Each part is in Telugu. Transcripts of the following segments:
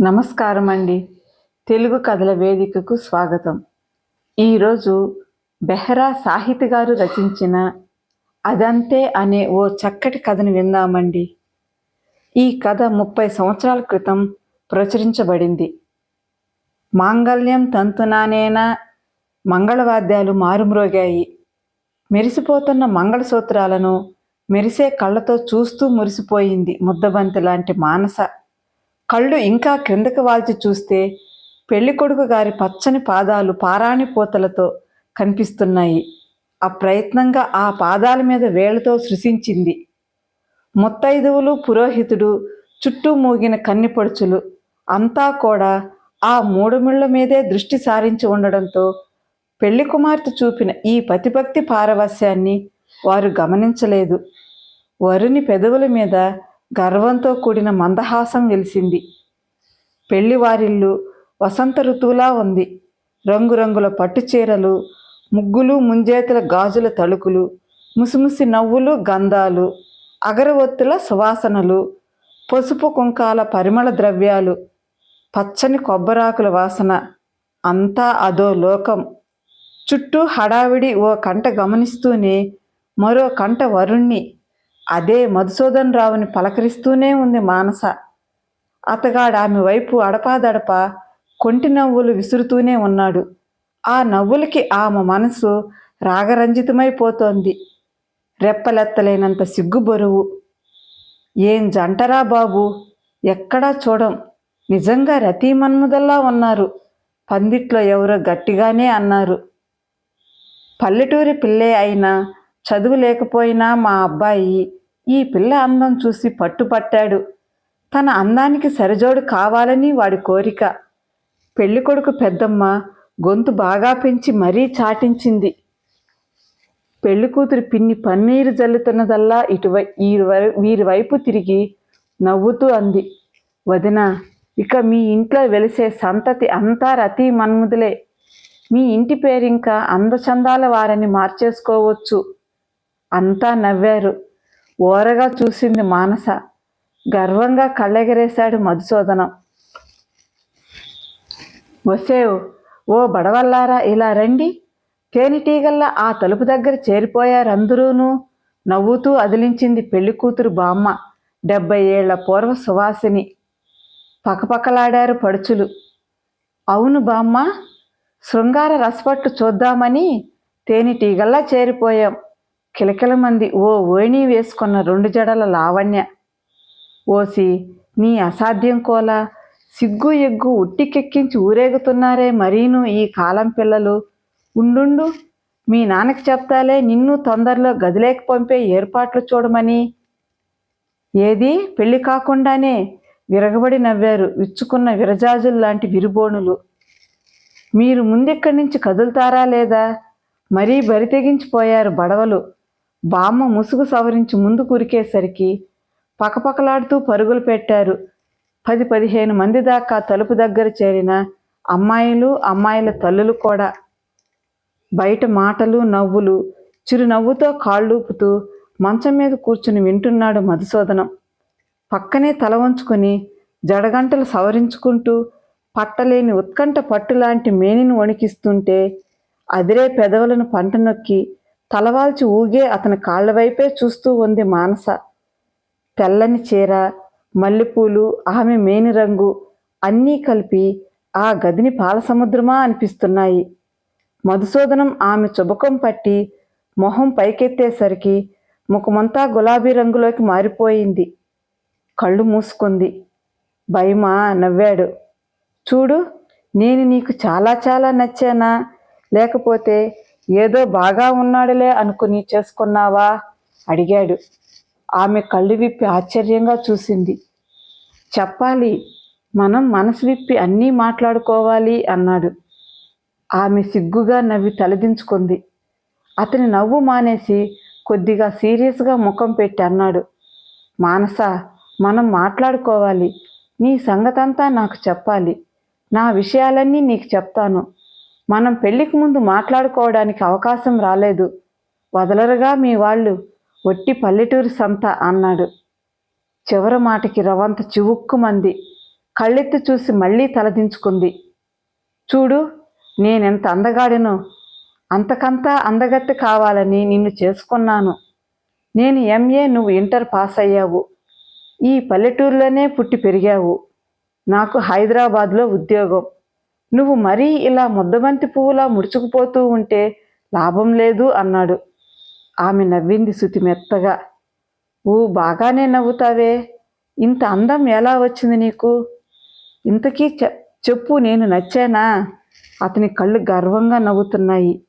నమస్కారం అండి తెలుగు కథల వేదికకు స్వాగతం. ఈరోజు బెహ్రా సాహితి గారు రచించిన అదంతే అనే ఓ చక్కటి కథను విందామండి. ఈ కథ ముప్పై సంవత్సరాల క్రితం ప్రచురించబడింది. మాంగళ్యం తంతునానేనా మంగళవాద్యాలు మారుమ్రోగాయి. మెరిసిపోతున్న మంగళసూత్రాలను మెరిసే కళ్ళతో చూస్తూ మురిసిపోయింది ముద్దబంతి లాంటి మానస. కళ్ళు ఇంకా క్రిందకి వాల్చి చూస్తే పెళ్ళికొడుకు గారి పచ్చని పాదాలు పారాణి పూతలతో కనిపిస్తున్నాయి. అప్రయత్నంగా ఆ పాదాల మీద వేళ్ళతో సృశించింది. ముత్తైదువులు పురోహితుడు చుట్టూ మూగిన కన్నిపడుచులు అంతా కూడా ఆ మూడుమిళ్ళ మీదే దృష్టి సారించి ఉండడంతో పెళ్ళి కుమార్తె చూపిన ఈ పతిభక్తి పారవస్యాన్ని వారు గమనించలేదు. వరుని పెదవుల మీద గర్వంతో కూడిన మందహాసం వెలిసింది. పెళ్ళివారిల్లు వసంత ఋతువులా ఉంది. రంగురంగుల పట్టు చీరలు ముగ్గులు ముంజేతుల గాజుల తలుకులు ముసిముసి నవ్వులు గంధాలు అగరవత్తుల సువాసనలు పసుపు కుంకాల పరిమళ ద్రవ్యాలు పచ్చని కొబ్బరాకుల వాసన అంతా అదో లోకం. చుట్టూ హడావిడి ఓ కంట గమనిస్తూనే మరో కంట వరుణ్ణి అదే మధుసూదన్ రావుని పలకరిస్తూనే ఉంది మానస. అతగాడు ఆమె వైపు అడపాదడపా కొంటి నవ్వులు విసురుతూనే ఉన్నాడు. ఆ నవ్వులకి ఆమె మనసు రాగరంజితమైపోతోంది రెప్పలెత్తలేనంత సిగ్గు బరువు. ఏం జంటరా బాబు? ఎక్కడా చూడం. నిజంగా రతీ మన్ముదల్లా ఉన్నారు. పందిట్లో ఎవరో గట్టిగానే అన్నారు. పల్లెటూరి పిల్లే అయినా చదువు లేకపోయినా మా అబ్బాయి ఈ పిల్ల అందం చూసి పట్టుపట్టాడు. తన అందానికి సరిజోడు కావాలని వాడి కోరిక. పెళ్ళికొడుకు పెద్దమ్మ గొంతు బాగా పెంచి మరీ చాటించింది. పెళ్ళి కూతురు పిన్ని పన్నీరు జల్లుతున్నదల్లా ఇటువై వై- వీరి వైపు తిరిగి నవ్వుతూ అంది. వదిన ఇక మీ ఇంట్లో వెలిసే సంతతి అంతా రతి మన్ముదులే. మీ ఇంటి పేరింకా అందచందాల వారని మార్చేసుకోవచ్చు. అంతా నవ్వారు. ఓరగా చూసింది మానస. గర్వంగా కళ్ళెగరేశాడు మధుసూదనం. వసేవ్ ఓ బడవల్లారా ఇలా రండి. తేనెటీగల్లా ఆ తలుపు దగ్గర చేరిపోయారందరూనూ నవ్వుతూ అదిలించింది పెళ్ళి కూతురు బామ్మ డెబ్బై ఏళ్ళ పూర్వ సువాసిని. పకపకలాడారు పడుచులు. అవును బామ్మ శృంగార రసపట్టు చూద్దామని తేనెటీగల్లా చేరిపోయాం. కిలకిల మంది ఓ ఓణి వేసుకున్న రెండు జడల లావణ్య. ఓసి నీ అసాధ్యం కోలా. సిగ్గు ఎగ్గు ఉట్టికెక్కించి ఊరేగుతున్నారే మరీను ఈ కాలం పిల్లలు. ఉండుండు మీ నాన్నకి చెప్తాలే నిన్ను తొందరలో గదిలేకి పంపే ఏర్పాట్లు చూడమని. ఏది? పెళ్ళి కాకుండానే విరగబడి నవ్వారు విచ్చుకున్న విరజాజులు లాంటి విరుబోణులు. మీరు ముందెక్కడి నుంచి కదులుతారా లేదా? మరీ బరి తెగించిపోయారు బడవలు. బామ్మ ముసుగు సవరించి ముందు కురికేసరికి పకపకలాడుతూ పరుగులు పెట్టారు. పది పదిహేను మంది దాకా తలుపు దగ్గర చేరిన అమ్మాయిలు అమ్మాయిల తల్లులు కూడా. బయట మాటలు నవ్వులు చిరునవ్వుతో కాళ్ళూపుతూ మంచం మీద కూర్చుని వింటున్నాడు మధుసూదనం. పక్కనే తల వంచుకొని జడగంటలు సవరించుకుంటూ పట్టలేని ఉత్కంఠ పట్టులాంటి మేనిని వణికిస్తుంటే అదిరే పెదవులను పంట నొక్కి తలవాల్చి ఊగే అతని కాళ్ళ వైపే చూస్తూ ఉంది మానస. తెల్లని చీర మల్లెపూలు ఆమె మేని రంగు అన్నీ కలిపి ఆ గదిని పాలసముద్రమా అనిపిస్తున్నాయి. మధుసూదనం ఆమె చుబకం పట్టి మొహం పైకెత్తేసరికి ముఖమంతా గులాబీ రంగులోకి మారిపోయింది. కళ్ళు మూసుకుంది. భయమా నవ్వాడు. చూడు నేను నీకు చాలా చాలా నచ్చానా? లేకపోతే ఏదో బాగా ఉన్నాడులే అనుకుని చేసుకున్నావా? అడిగాడు. ఆమె కళ్ళు విప్పి ఆశ్చర్యంగా చూసింది. చెప్పాలి మనం మనసు విప్పి అన్నీ మాట్లాడుకోవాలి అన్నాడు. ఆమె సిగ్గుగా నవ్వి తలదించుకుంది. అతని నవ్వు మానేసి కొద్దిగా సీరియస్గా ముఖం పెట్టి అన్నాడు. మానస మనం మాట్లాడుకోవాలి. నీ సంగతంతా నాకు చెప్పాలి. నా విషయాలన్నీ నీకు చెప్తాను. మనం పెళ్ళికి ముందు మాట్లాడుకోవడానికి అవకాశం రాలేదు. వదలరుగా మీ వాళ్ళు. ఒట్టి పల్లెటూరి సంత అన్నాడు. చివరి మాటకి రవంత చివుక్కుమంది కళ్ళెత్తి చూసి మళ్ళీ తలదించుకుంది. చూడు నేనెంత అందగాడినో. అంతకంతా అందగత్తె కావాలని నిన్ను చేసుకున్నాను. నేను ఎంఏ నువ్వు ఇంటర్ పాస్ అయ్యావు. ఈ పల్లెటూరులోనే పుట్టి పెరిగావు. నాకు హైదరాబాద్లో ఉద్యోగం. నువ్వు మరీ ఇలా ముద్దబంతి పువ్వులా ముడుచుకుపోతూ ఉంటే లాభం లేదు అన్నాడు. ఆమె నవ్వింది శృతి మెత్తగా. ఊ బాగానే నవ్వుతావే. ఇంత అందం ఎలా వచ్చింది నీకు? ఇంతకీ చె- చెప్పు నేను నచ్చానా అతని కళ్ళు గర్వంగా నవ్వుతున్నాయి.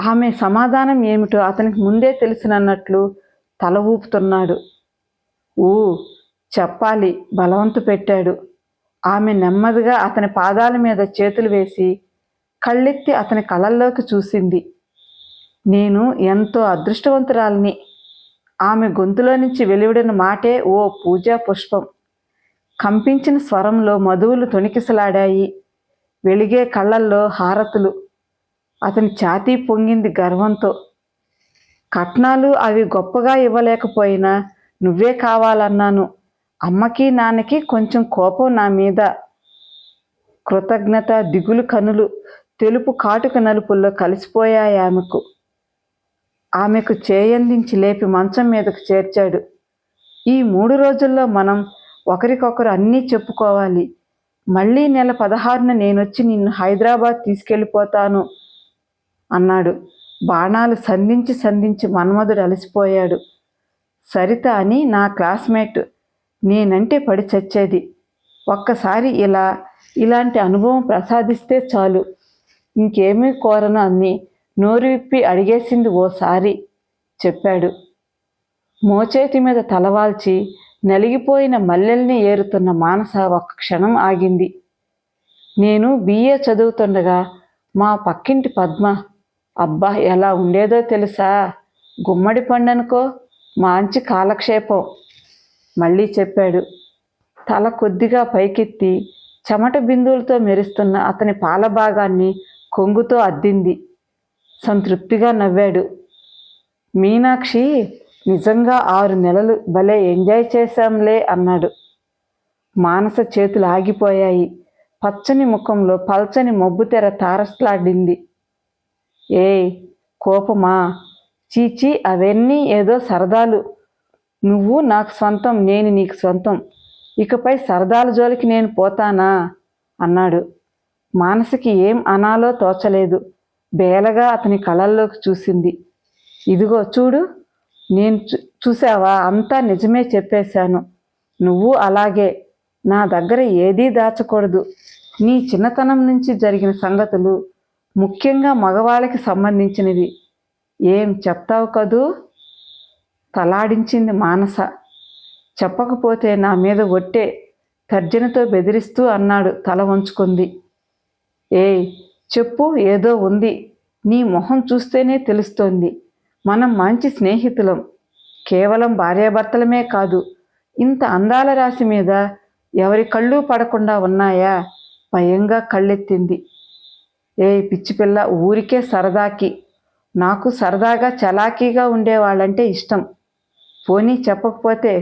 ఆమె సమాధానం ఏమిటో అతనికి ముందే తెలిసినన్నట్లు తల ఊపుతున్నాడు. ఊ చెప్పాలి. బలవంతు పెట్టాడు. ఆమె నెమ్మదిగా అతని పాదాల మీద చేతులు వేసి కళ్ళెత్తి అతని కళ్ళల్లోకి చూసింది. నేను ఎంతో అదృష్టవంతురాలిని. ఆమె గొంతులో నుంచి వెలువడిన మాటే ఓ పూజా పుష్పం. కంపించిన స్వరంలో మధువులు తొణికిసలాడాయి. వెలిగే కళ్ళల్లో హారతులు. అతని ఛాతీ పొంగింది గర్వంతో. కట్నాలు అవి గొప్పగా ఇవ్వలేకపోయినా నువ్వే కావాలన్నాను. అమ్మకి నాన్నకి కొంచెం కోపం నా మీద. కృతజ్ఞత దిగులు కనులు తెలుపు కాటుక నలుపుల్లో కలిసిపోయాయి ఆమెకు. ఆమెకు చేయందించి లేపి మంచం మీదకు చేర్చాడు. ఈ మూడు రోజుల్లో మనం ఒకరికొకరు అన్నీ చెప్పుకోవాలి. మళ్ళీ నెల పదహారున నేనొచ్చి నిన్ను హైదరాబాద్ తీసుకెళ్ళిపోతాను అన్నాడు. బాణాలు సంధించి సంధించి మన్మధుడు అలసిపోయాడు. సరిత అని నా క్లాస్మేట్ నేనంటే పడి చచ్చేది. ఒక్కసారి ఇలా ఇలాంటి అనుభవం ప్రసాదిస్తే చాలు. ఇంకేమీ కోరను అని నోరు విప్పి అడిగేసింది ఓసారి చెప్పాడు. మోచేతి మీద తలవాల్చి నలిగిపోయిన మల్లెల్ని ఏరుతున్న మానస ఒక్క క్షణం ఆగింది. నేను బిఏ చదువుతుండగా మా పక్కింటి పద్మ అబ్బా ఎలా ఉండేదో తెలుసా? గుమ్మడి పండనుకో మంచి కాలక్షేపం. మళ్ళీ చెప్పాడు. తల కొద్దిగా పైకెత్తి చెమట బిందువులతో మెరుస్తున్న అతని పాల భాగాన్ని కొంగుతో అద్దింది. సంతృప్తిగా నవ్వాడు. మీనాక్షి నిజంగా ఆరు నెలలు భలే ఎంజాయ్ చేశాంలే అన్నాడు. మానస చేతులు ఆగిపోయాయి. పచ్చని ముఖంలో పల్చని మబ్బు తెర తారస్లాడింది. ఏ కోపమా? చీచీ అవన్నీ ఏదో సరదాలు. నువ్వు నాకు సొంతం నేను నీకు సొంతం. ఇకపై సరదాల జోలికి నేను పోతానా? అన్నాడు. మానసికి ఏం అనాలో తోచలేదు. బేలగా అతని కళల్లోకి చూసింది. ఇదిగో చూడు నేను చూ- చూసావా అంతా నిజమే చెప్పేశాను. నువ్వు అలాగే. నా దగ్గర ఏదీ దాచకూడదు. నీ చిన్నతనం నుంచి జరిగిన సంగతులు ముఖ్యంగా మగవాళ్ళకి సంబంధించినవి. ఏం చెప్తావు కదూ? తలాడించింది మానస. చెప్పకపోతే నా మీద ఒట్టే తర్జనతో బెదిరిస్తూ అన్నాడు తల వంచుకుంది. ఏయ్ చెప్పు ఏదో ఉంది. నీ మొహం చూస్తేనే తెలుస్తోంది. మనం మంచి స్నేహితులం. కేవలం భార్యాభర్తలమే కాదు ఇంత అందాల రాశి మీద ఎవరి కళ్ళు పడకుండా ఉన్నాయా? భయంగా కళ్ళెత్తింది. ఏ పిచ్చి పిల్ల ఊరికే సరదాకి. నాకు సరదాగా చలాకీగా ఉండేవాళ్ళంటే ఇష్టం. పోనీ చెప్పకపోతే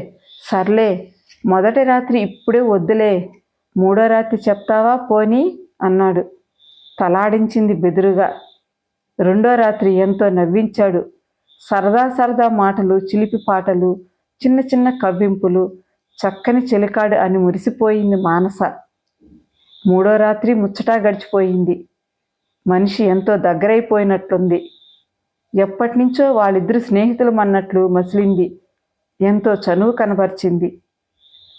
సర్లే మొదటి రాత్రి ఇప్పుడే వద్దులే మూడో రాత్రి చెప్తావా పోనీ? అన్నాడు. తలాడించింది బెదురుగా. రెండో రాత్రి ఎంతో నవ్వించాడు. సరదా సరదా మాటలు చిలిపి పాటలు చిన్న చిన్న కవ్వింపులు చక్కని చెలికాడు అని మురిసిపోయింది మానస. మూడో రాత్రి ముచ్చటా గడిచిపోయింది. మనిషి ఎంతో దగ్గరైపోయినట్లుంది ఎప్పటినుంచో వాళ్ళిద్దరు స్నేహితులు అన్నట్లు మసిలింది. ఎంతో చనువు కనబరిచింది.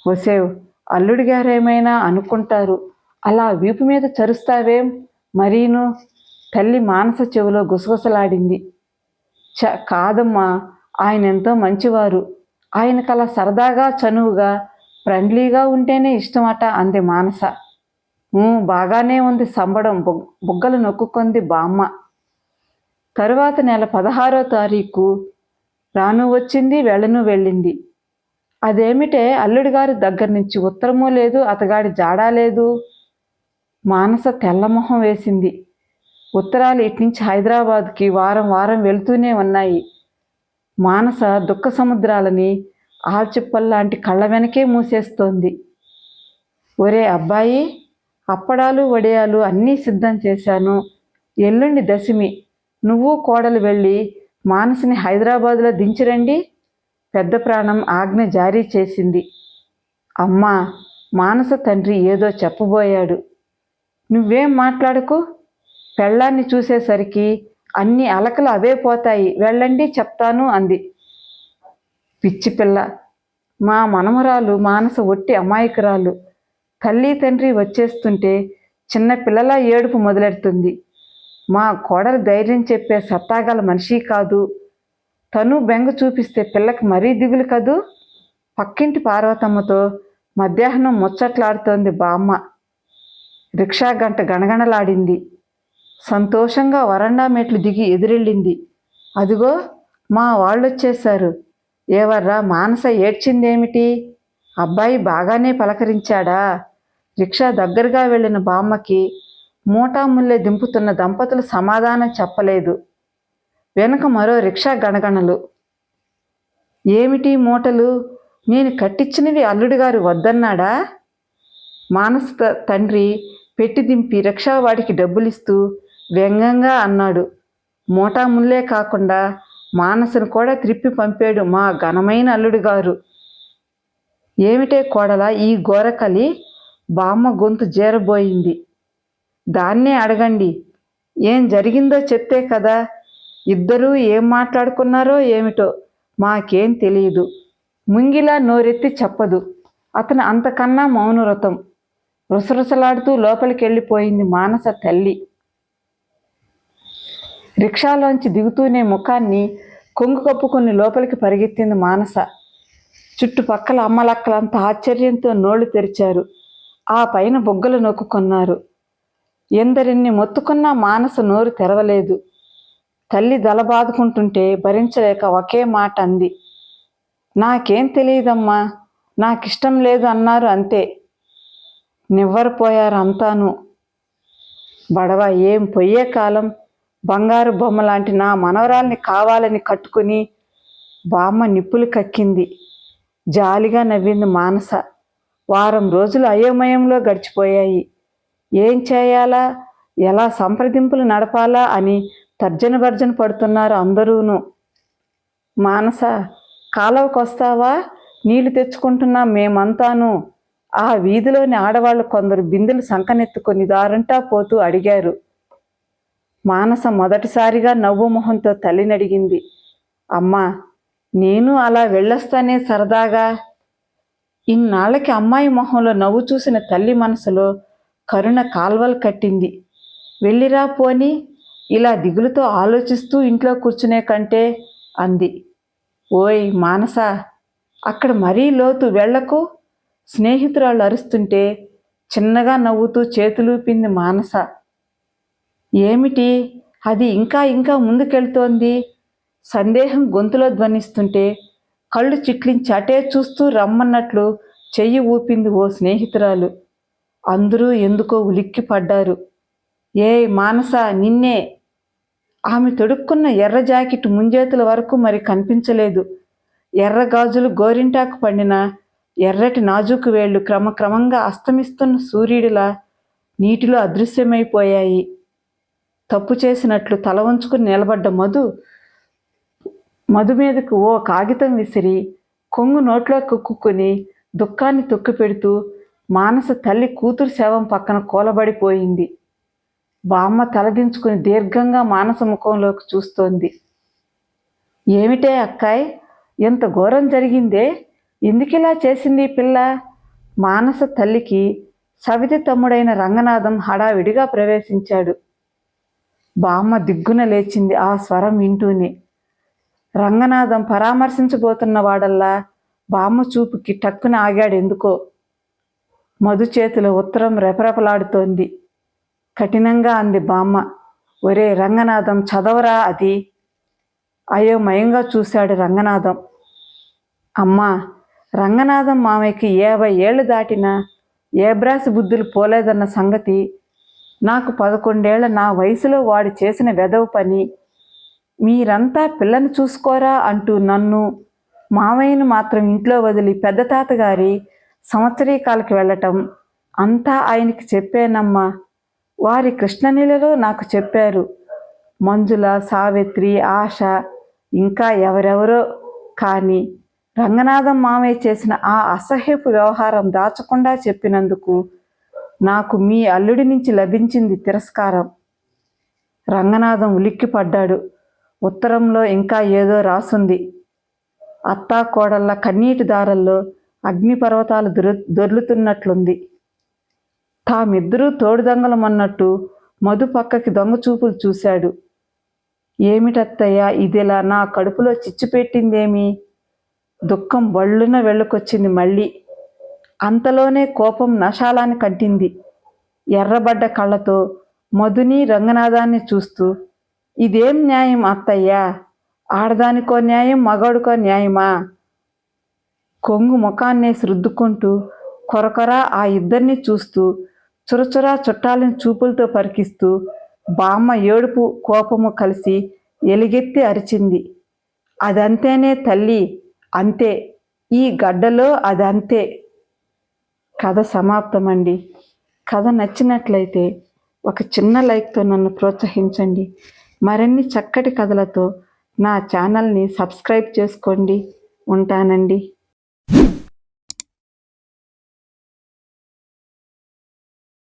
వసేవ్ అల్లుడి గారేమైనా అనుకుంటారు. అలా వీపు మీద చరుస్తావేం? మరీను తల్లి మానస చెవిలో గుసగుసలాడింది. చ కాదమ్మా ఆయన ఎంతో మంచివారు. ఆయనకు అలా సరదాగా చనువుగా ఫ్రెండ్లీగా ఉంటేనే ఇష్టమట అంది మానస. బాగానే ఉంది సంబడం. బుగ్గలు నొక్కుకుంది బామ్మ. తరువాత నెల పదహారో తారీఖు రాను వచ్చింది వెళ్ళను వెళ్ళింది. అదేమిటే అల్లుడి గారి దగ్గర నుంచి ఉత్తరము లేదు అతగాడి జాడా లేదు. మానస తెల్లమొహం వేసింది. ఉత్తరాలు ఇట్నుంచి హైదరాబాద్కి వారం వారం వెళ్తూనే ఉన్నాయి. మానస దుఃఖ సముద్రాలని ఆల్చిప్పల్లాంటి కళ్ళ వెనకే మూసేస్తోంది. ఒరే అబ్బాయి అప్పడాలు వడియాలు అన్నీ సిద్ధం చేశాను. ఎల్లుండి దశమి. నువ్వు కోడలు వెళ్ళి మానసిని హైదరాబాదులో దించిరండి. పెద్ద ప్రాణం ఆజ్ఞ జారీ చేసింది. అమ్మా మానస తండ్రి ఏదో చెప్పబోయాడు. నువ్వేం మాట్లాడకు? పెళ్ళాన్ని చూసేసరికి అన్ని అలకలు అవే పోతాయి. వెళ్ళండి చెప్తాను అంది. పిచ్చి పిల్ల మా మనమరాలు మానస ఒట్టి అమాయకురాలు. తల్లి తండ్రి వచ్చేస్తుంటే చిన్న పిల్లల ఏడుపు మొదలెడుతుంది. మా కోడలు ధైర్యం చెప్పే సత్తాగల మనిషి కాదు. తను బెంగ చూపిస్తే పిల్లకి మరీ దిగులు కదూ? పక్కింటి పార్వతమ్మతో మధ్యాహ్నం ముచ్చట్లాడుతోంది బామ్మ. రిక్షా గంట గణగణలాడింది. సంతోషంగా వరండా మెట్లు దిగి ఎదురెళ్ళింది. అదిగో మా వాళ్ళొచ్చేశారు. ఏవర్రా మానస ఏడ్చిందేమిటి? అబ్బాయి బాగానే పలకరించాడా? రిక్షా దగ్గరగా వెళ్ళిన బామ్మకి మూటాముల్లె దింపుతున్న దంపతులు సమాధానం చెప్పలేదు. వెనుక మరో రిక్షా గణగణలు. ఏమిటి మూటలు? నేను కట్టించినవి అల్లుడిగారు వద్దన్నాడా? మానస త- తండ్రి పెట్టి దింపి రిక్షావాడికి డబ్బులిస్తూ వ్యంగ్యంగా అన్నాడు. మూటాముల్లే కాకుండా మానసును కూడా త్రిప్పి పంపాడు మా ఘనమైన అల్లుడు గారు. ఏమిటే కోడల ఈ గోరకలి బామ్మ గొంతు జేరబోయింది. దాన్నే అడగండి. ఏం జరిగిందో చెప్తే కదా? ఇద్దరూ ఏం మాట్లాడుకున్నారో ఏమిటో మాకేం తెలియదు ముంగిలా నోరెత్తి చెప్పదు. అతను అంతకన్నా మౌనవ్రతం. రుసరుసలాడుతూ లోపలికి వెళ్ళిపోయింది మానస తల్లి. రిక్షాలోంచి దిగుతూనే ముఖాన్ని కొంగు కప్పుకొని లోపలికి పరిగెత్తింది మానస. చుట్టుపక్కల అమ్మలక్కలంతా ఆశ్చర్యంతో నోళ్ళు తెరిచారు. ఆ పైన బొగ్గలు నొక్కుకున్నారు. ఎందరిన్ని మొత్తుకున్నా మానస నోరు తెరవలేదు. తల్లి దలబాదుకుంటుంటే భరించలేక ఒకే మాట అంది. నాకేం తెలియదమ్మా నాకిష్టం లేదు అన్నారు అంతే. నివ్వరపోయారు అంతాను. బడవ ఏం పొయ్యే కాలం? బంగారు బొమ్మ లాంటి నా మనవరాల్ని కావాలని కట్టుకుని బామ్మ నిప్పులు కక్కింది. జాలిగా నవ్వింది మానస. వారం రోజులు అయోమయంలో గడిచిపోయాయి. ఏం చేయాలా? ఎలా సంప్రదింపులు నడపాలా? అని తర్జన భర్జన పడుతున్నారు అందరూను. మానస కాలువకొస్తావా? నీళ్ళు తెచ్చుకుంటున్నా మేమంతాను. ఆ వీధిలోని ఆడవాళ్ళు కొందరు బిందెలు సంకనెత్తుకొని దారంటా పోతూ అడిగారు. మానస మొదటిసారిగా నవ్వు మొహంతో తల్లిని అడిగింది అమ్మా నేను అలా వెళ్ళొస్తానే సరదాగా. ఇన్నాళ్ళకి అమ్మాయి మొహంలో నవ్వు చూసిన తల్లి మనసులో కరుణ కాల్వలు కట్టింది. వెళ్ళిరా పోని. ఇలా దిగులుతో ఆలోచిస్తూ ఇంట్లో కూర్చునే కంటే అంది. ఓయ్ మానస అక్కడ మరీ లోతు వెళ్ళకు స్నేహితురాళ్ళు అరుస్తుంటే చిన్నగా నవ్వుతూ చేతులూపింది మానస. ఏమిటి? అది ఇంకా ఇంకా ముందుకెళ్తోంది. సందేహం గొంతులో ధ్వనిస్తుంటే కళ్ళు చిట్లించి అటే చూస్తూ రమ్మన్నట్లు చెయ్యి ఊపింది ఓ స్నేహితురాలు. అందరూ ఎందుకో ఉలిక్కి పడ్డారు. ఏ మానస నిన్నే ఆమె తొడుక్కున్న ఎర్ర జాకెట్ ముంజేతుల వరకు మరి కనిపించలేదు. ఎర్ర గాజులు గోరింటాకు పండిన ఎర్రటి నాజూకు వేళ్ళు క్రమక్రమంగా అస్తమిస్తున్న సూర్యుడిలా నీటిలో అదృశ్యమైపోయాయి. తప్పు చేసినట్లు తల వంచుకుని నిలబడ్డ మధు మధు మీదకు ఓ కాగితం విసిరి కొంగు నోట్లో కుక్కుని దుఃఖాన్ని తొక్కిపెడుతూ మానస తల్లి కూతురు శవం పక్కన కూలబడిపోయింది. బామ్మ తలదించుకుని దీర్ఘంగా మానస ముఖంలోకి చూస్తోంది. ఏమిటే అక్కాయ్? ఎంత ఘోరం జరిగిందే? ఎందుకిలా చేసింది ఈ పిల్ల? మానస తల్లికి సవితి తమ్ముడైన రంగనాథం హడావిడిగా ప్రవేశించాడు. బామ్మ దిగ్గున లేచింది ఆ స్వరం వింటూనే. రంగనాథం పరామర్శించబోతున్న వాడల్లా బామ్మ చూపుకి టక్కున ఆగాడు ఎందుకో మధు చేతిలో ఉత్తరం రెపరెపలాడుతోంది. కఠినంగా అంది బామ్మ. ఒరే రంగనాథం చదవరా అది? అయోమయంగా చూశాడు రంగనాథం. అమ్మా రంగనాథం మామయ్యకి యాభై ఏళ్ళు దాటినా ఏబ్రాసి బుద్ధులు పోలేదన్న సంగతి? నాకు పదకొండేళ్ళ నా వయసులో వాడు చేసిన వెదవ పని. మీరంతా పిల్లని చూసుకోరా అంటూ నన్ను మామయ్యను మాత్రం ఇంట్లో వదిలి పెద్ద తాతగారి సంవత్సరీకాలకి వెళ్ళటం అంతా ఆయనకి చెప్పానమ్మా. వారి కృష్ణనీలలో నాకు చెప్పారు. మంజుల సావిత్రి ఆశ ఇంకా ఎవరెవరో. కానీ రంగనాథం మామయ్య చేసిన ఆ అసహ్యపు వ్యవహారం దాచకుండా చెప్పినందుకు నాకు మీ అల్లుడి నుంచి లభించింది తిరస్కారం. రంగనాథం ఉలిక్కిపడ్డాడు. ఉత్తరంలో ఇంకా ఏదో రాసుంది. అత్తా కోడళ్ళ కన్నీటి దారల్లో అగ్నిపర్వతాలు దొరు దొర్లుతున్నట్లుంది. తామిద్దరూ తోడుదంగలమన్నట్టు మధు పక్కకి దొంగ చూపులు చూశాడు. ఏమిటత్తయ్యా ఇదిలా నా కడుపులో చిచ్చు పెట్టిందేమి? దుఃఖం బళ్ళున వెళ్ళకొచ్చింది మళ్ళీ. అంతలోనే కోపం నశాలాన్ని కట్టింది ఎర్రబడ్డ కళ్ళతో మధుని రంగనాథాన్ని చూస్తూ ఇదేం న్యాయం అత్తయ్యా? ఆడదానికో న్యాయం మగాడుకో న్యాయమా? కొంగు ముఖాన్నేసి రుద్దుకుంటూ కొరకొరా ఆ ఇద్దరిని చూస్తూ చురచురా చుట్టాలని చూపులతో పరికిస్తూ బామ్మ ఏడుపు కోపము కలిసి ఎలుగెత్తి అరిచింది. అదంతేనే తల్లి అంతే. ఈ గడ్డలో అదంతే. కథ సమాప్తమండి. కథ నచ్చినట్లయితే ఒక చిన్న లైక్తో నన్ను ప్రోత్సహించండి. మరిన్ని చక్కటి కథలతో నా ఛానల్ని సబ్స్క్రైబ్ చేసుకోండి. ఉంటానండి.